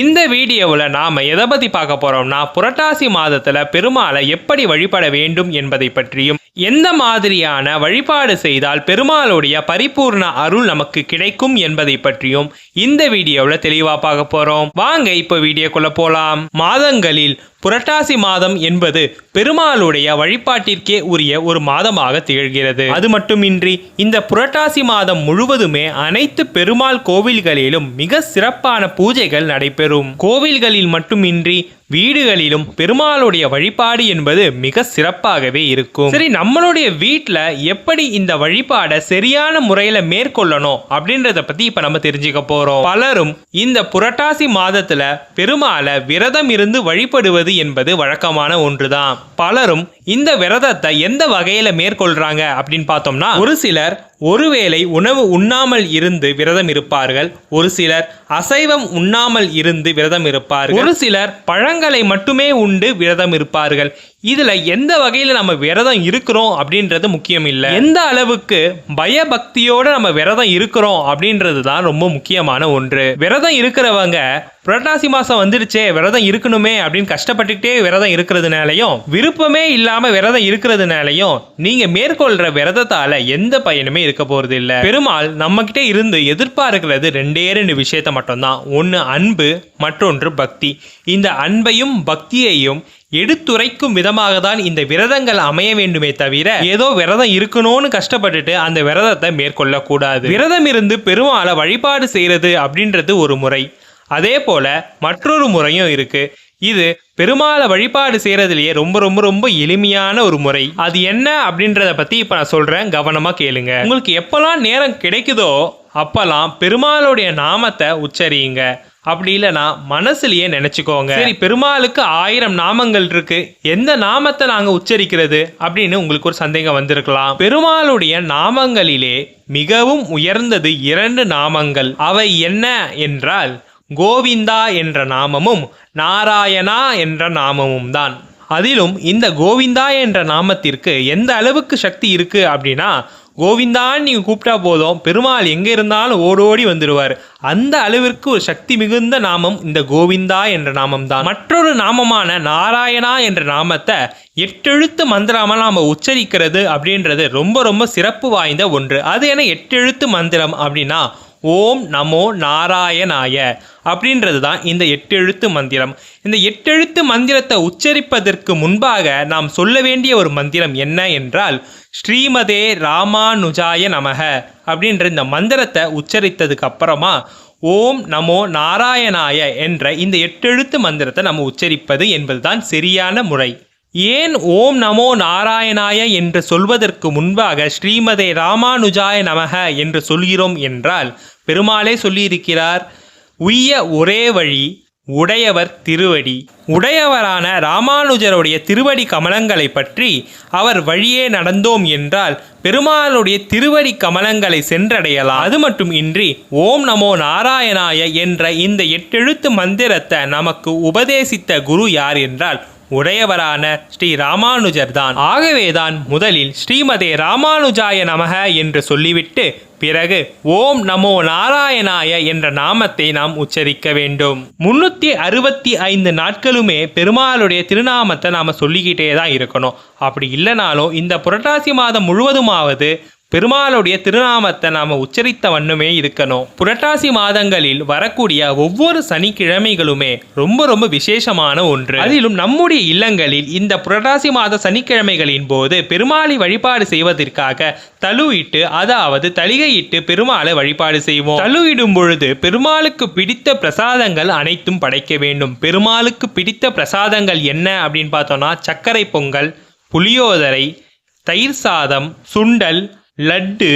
இந்த வீடியோவில் நாம் எதை பற்றி பார்க்க போகிறோம்னா புரட்டாசி மாதத்தில் பெருமாளை எப்படி வழிபட வேண்டும் என்பதை பற்றியும் எந்த மாதிரியான வழிபாடு செய்தால் பெருமாளுடைய பரிபூர்ண அருள் நமக்கு கிடைக்கும் என்பதை பற்றியும் இந்த வீடியோவில் தெளிவாக பார்க்க போகிறோம் வாங்க இப்போ வீடியோக்குள்ளே போகலாம் மாதங்களில் புரட்டாசி மாதம் என்பது பெருமாளுடைய வழிபாட்டிற்கே உரிய ஒரு மாதமாக திகழ்கிறது. அது மட்டுமின்றி இந்த புரட்டாசி மாதம் முழுவதுமே அனைத்து பெருமாள் கோவில்களிலும் மிக சிறப்பான பூஜைகள் நடைபெறும். கோவில்களில் மட்டுமின்றி வீடுகளிலும் பெருமாளுடைய வழிபாடு என்பது மிக சிறப்பாகவே இருக்கும். சரி நம்மளுடைய வீட்டில் எப்படி இந்த வழிபாடை சரியான முறையில் மேற்கொள்ளணும் அப்படின்றத பத்தி இப்ப நம்ம தெரிஞ்சுக்க போறோம். பலரும் இந்த புரட்டாசி மாதத்துல பெருமாளை விரதம் இருந்து வழிபடுவது என்பது வழக்கமான ஒன்றுதான். பலரும் இந்த விரதத்தை எந்த வகையில மேற்கொள்றாங்க அப்படின்னு பார்த்தோம்னா ஒரு சிலர் ஒருவேளை உணவு உண்ணாமல் இருந்து விரதம் இருப்பார்கள் ஒரு சிலர் அசைவம் உண்ணாமல் இருந்து விரதம் இருப்பார்கள் ஒரு சிலர் பழங்களை மட்டுமே உண்டு விரதம் இருப்பார்கள். இதுல எந்த வகையில நம்ம விரதம் இருக்கிறோம் அப்படின்றது முக்கியம் இல்லை. எந்த அளவுக்கு பயபக்தியோட நம்ம விரதம் இருக்கிறோம் அப்படின்றது தான் ரொம்ப முக்கியமான ஒன்று. விரதம் இருக்கிறவங்க புரட்டாசி மாசம் வந்துடுச்சே விரதம் இருக்கணுமே அப்படின்னு கஷ்டப்பட்டுக்கிட்டே விரதம் இருக்கிறதுனாலையும் விருப்பமே இல்லாம விரதம் இருக்கிறதுனாலையும் நீங்க மேற்கொள்ற விரதத்தால எந்த பயனுமே இருக்க போறது இல்ல. பெருமாள் நம்ம கிட்ட இருந்து எதிர்பார்க்கிறது ரெண்டே ரெண்டு விஷயத்த மட்டும்தான். ஒன்னு அன்பு மற்றொன்று பக்தி. இந்த அன்பையும் பக்தியையும் எடுத்துரைக்கும் விதமாக தான் இந்த விரதங்கள் அமைய வேண்டுமே தவிர ஏதோ விரதம் இருக்கணும்னு கஷ்டப்பட்டுட்டு அந்த விரதத்தை மேற்கொள்ளக்கூடாது. விரதம் இருந்து பெருமாளை வழிபாடு செய்யறது அப்படின்றது ஒரு முறை. அதே போல மற்றொரு முறையும் இருக்கு. இது பெருமாளை வழிபாடு செய்யறதுலயே ரொம்ப ரொம்ப ரொம்ப எளிமையான ஒரு முறை. அது என்ன அப்படின்றத பத்தி இப்ப நான் சொல்றேன். கவனமா கேளுங்க. உங்களுக்கு எப்பெல்லாம் நேரம் கிடைக்குதோ அப்பெல்லாம் பெருமாளுடைய நாமத்தை உச்சரியுங்க. அப்படி இல்லைன்னா மனசுலயே நினைச்சுக்கோங்க. சரி பெருமாளுக்கு ஆயிரம் நாமங்கள் இருக்கு. எந்த நாமத்தை நாங்க உச்சரிக்கிறது அப்படின்னு உங்களுக்கு ஒரு சந்தேகம் வந்திருக்கலாம். பெருமாளுடைய நாமங்களிலே மிகவும் உயர்ந்தது இரண்டு நாமங்கள். அவை என்ன என்றால் கோவிந்தா என்ற நாமமும் நாராயணா என்ற நாமமும் தான். அதிலும் இந்த கோவிந்தா என்ற நாமத்திற்கு எந்த அளவுக்கு சக்தி இருக்கு அப்படின்னா கோவிந்தான்னு நீங்கள் கூப்பிட்டா போதும் பெருமாள் எங்கே இருந்தாலும் ஓடோடி வந்துடுவார் அந்த அளவிற்கு ஒரு சக்தி மிகுந்த நாமம் இந்த கோவிந்தா என்ற நாமம் தான் மற்றொரு நாமமான நாராயணா என்ற நாமத்தை எட்டெழுத்து மந்திரமாக நாம் உச்சரிக்கிறது அப்படின்றது ரொம்ப ரொம்ப சிறப்பு வாய்ந்த ஒன்று. அது என எட்டெழுத்து மந்திரம் அப்படின்னா ஓம் நமோ நாராயணாய அப்படின்றது தான் இந்த எட்டெழுத்து மந்திரம். இந்த எட்டெழுத்து மந்திரத்தை உச்சரிப்பதற்கு முன்பாக நாம் சொல்ல வேண்டிய ஒரு மந்திரம் என்ன என்றால் ஸ்ரீமதே ராமானுஜாய நமக அப்படின்ற இந்த மந்திரத்தை உச்சரித்ததுக்கு அப்புறமா ஓம் நமோ நாராயணாய என்ற இந்த எட்டெழுத்து மந்திரத்தை நம்ம உச்சரிப்பது என்பதுதான் சரியான முறை. ஏன் ஓம் நமோ நாராயணாய என்று சொல்வதற்கு முன்பாக ஸ்ரீமதே ராமானுஜாய நமக என்று சொல்கிறோம் என்றால் பெருமாளே சொல்லியிருக்கிறார் உய்ய ஒரே வழி உடையவர் திருவடி. உடையவரான ராமானுஜருடைய திருவடி கமலங்களை பற்றி அவர் வழியே நடந்தோம் என்றால் பெருமாளுடைய திருவடி கமலங்களை சென்றடையலாம். அது மட்டும் இன்றி ஓம் நமோ நாராயணாய என்ற இந்த எட்டெழுத்து மந்திரத்தை நமக்கு உபதேசித்த குரு யார் என்றால் உடையவரான ஸ்ரீ ராமானுஜர் தான் ஆகவேதான் முதலில் ஸ்ரீமதே ராமானுஜாய நமக என்று சொல்லிவிட்டு பிறகு ஓம் நமோ நாராயணாய என்ற நாமத்தை நாம் உச்சரிக்க வேண்டும். முன்னூத்தி அறுபத்தி ஐந்து நாட்களுமே பெருமாளுடைய திருநாமத்தை நாம சொல்லிக்கிட்டே தான் இருக்கணும். அப்படி இல்லைனாலும் இந்த புரட்டாசி மாதம் முழுவதுமாவது பெருமாளுடைய திருநாமத்தை நாம் உச்சரித்த வண்ணமே இருக்கணும். புரட்டாசி மாதங்களில் வரக்கூடிய ஒவ்வொரு சனிக்கிழமைகளுமே ரொம்ப ரொம்ப விசேஷமான ஒன்று. அதிலும் நம்முடைய இல்லங்களில் இந்த புரட்டாசி மாத சனிக்கிழமைகளின் போது பெருமாளை வழிபாடு செய்வதற்காக தழுவிட்டு அதாவது தலிகையிட்டு பெருமாளை வழிபாடு செய்வோம். தழுவிடும் பொழுது பெருமாளுக்கு பிடித்த பிரசாதங்கள் அனைத்தும் படைக்க வேண்டும். பெருமாளுக்கு பிடித்த பிரசாதங்கள் என்ன அப்படின்னு பார்த்தோம்னா சர்க்கரை பொங்கல் புளியோதரை தயிர் சாதம் சுண்டல் லட்டு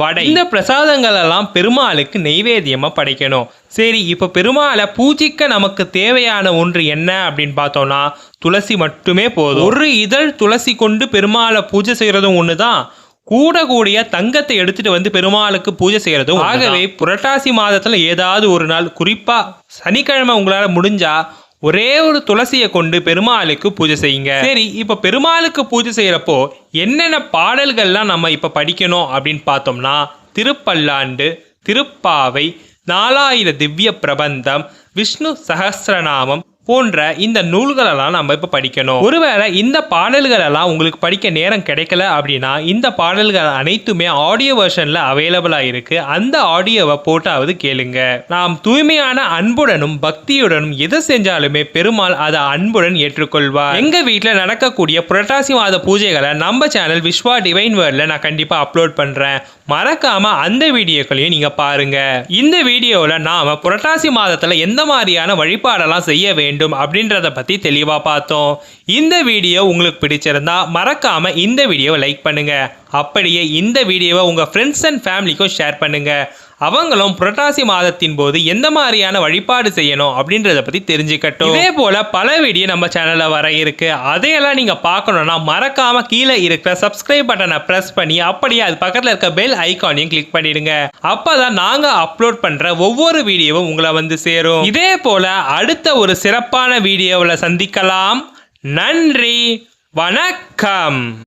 வடை. இந்த பிரசாதங்கள் எல்லாம் பெருமாளுக்கு நெய்வேத்தியமா படைக்கணும். சரி இப்போ பெருமாளை பூஜிக்க நமக்கு தேவையான ஒன்று என்ன அப்படின்னு பார்த்தோம்னா துளசி மட்டுமே போதும். ஒரு இதழ் துளசி கொண்டு பெருமாளை பூஜை செய்யறதும் ஒன்று தான் கூட கூடிய தங்கத்தை எடுத்துட்டு வந்து பெருமாளுக்கு பூஜை செய்யறதும் ஆகவே புரட்டாசி மாதத்துல ஏதாவது ஒரு நாள் குறிப்பா சனிக்கிழமை உங்களால முடிஞ்சா ஒரே ஒரு துளசியை கொண்டு பெருமாளுக்கு பூஜை செய்யுங்க. சரி இப்போ பெருமாளுக்கு பூஜை செய்யறப்போ என்னென்ன பாடல்கள்லாம் நம்ம இப்போ படிக்கணும் அப்படின்னு பார்த்தோம்னா திருப்பல்லாண்டு திருப்பாவை நாலாயிர திவ்ய பிரபந்தம் விஷ்ணு சஹஸ்ரநாமம் போன்ற இந்த நூல்களெல்லாம் நம்ம இப்போ படிக்கணும். ஒருவேளை இந்த பாடல்கள் எல்லாம் உங்களுக்கு படிக்க நேரம் கிடைக்கல அப்படின்னா இந்த பாடல்கள் அனைத்துமே ஆடியோ வெர்ஷனில் அவைலபிளா இருக்கு. அந்த ஆடியோவை போட்டாவது கேளுங்க. நாம் தூய்மையான அன்புடனும் பக்தியுடனும் எது செஞ்சாலுமே பெருமாள் அதை அன்புடன் ஏற்றுக்கொள்வார். எங்க வீட்டில் நடக்கக்கூடிய புரட்டாசி மாத பூஜைகளை நம்ம சேனல் விஸ்வா டிவைன் வேர்ல்ட்ல நான் கண்டிப்பா அப்லோட் பண்றேன். மறக்காம அந்த வீடியோக்களையும் நீங்க பாருங்க. இந்த வீடியோவில் நாம புரட்டாசி மாதத்துல எந்த மாதிரியான வழிபாடெல்லாம் செய்ய வேண்டும் வேண்டும் அப்படின்றத பற்றி தெளிவாக பார்த்தோம். இந்த வீடியோ உங்களுக்கு பிடிச்சிருந்தா மறக்காமல் இந்த வீடியோவை லைக் பண்ணுங்கள் அப்படியே இந்த வீடியோவை உங்கள் ஃப்ரெண்ட்ஸ் அண்ட் ஃபேமிலிக்கும் ஷேர் பண்ணுங்கள் அவங்களும் புரட்டாசி மாதத்தின் போது எந்த மாதிரியான வழிபாடு செய்யணும் அப்படின்றத பத்தி தெரிஞ்சுக்கட்டும். இதே போல பல வீடியோ நம்ம சேனல்ல வர இருக்கு. அதையெல்லாம் நீங்க பார்க்கணும்னா மறக்காம கீழே இருக்கிற சப்ஸ்கிரைப் பட்டனை பிரஸ் பண்ணி அப்படியே அது பக்கத்துல இருக்க பெல் ஐகானையும் கிளிக் பண்ணிடுங்க. அப்பதான் நாங்க அப்லோட் பண்ற ஒவ்வொரு வீடியோவும் உங்களை வந்து சேரும். இதே போல அடுத்த ஒரு சிறப்பான வீடியோவில் சந்திக்கலாம். நன்றி. வணக்கம்.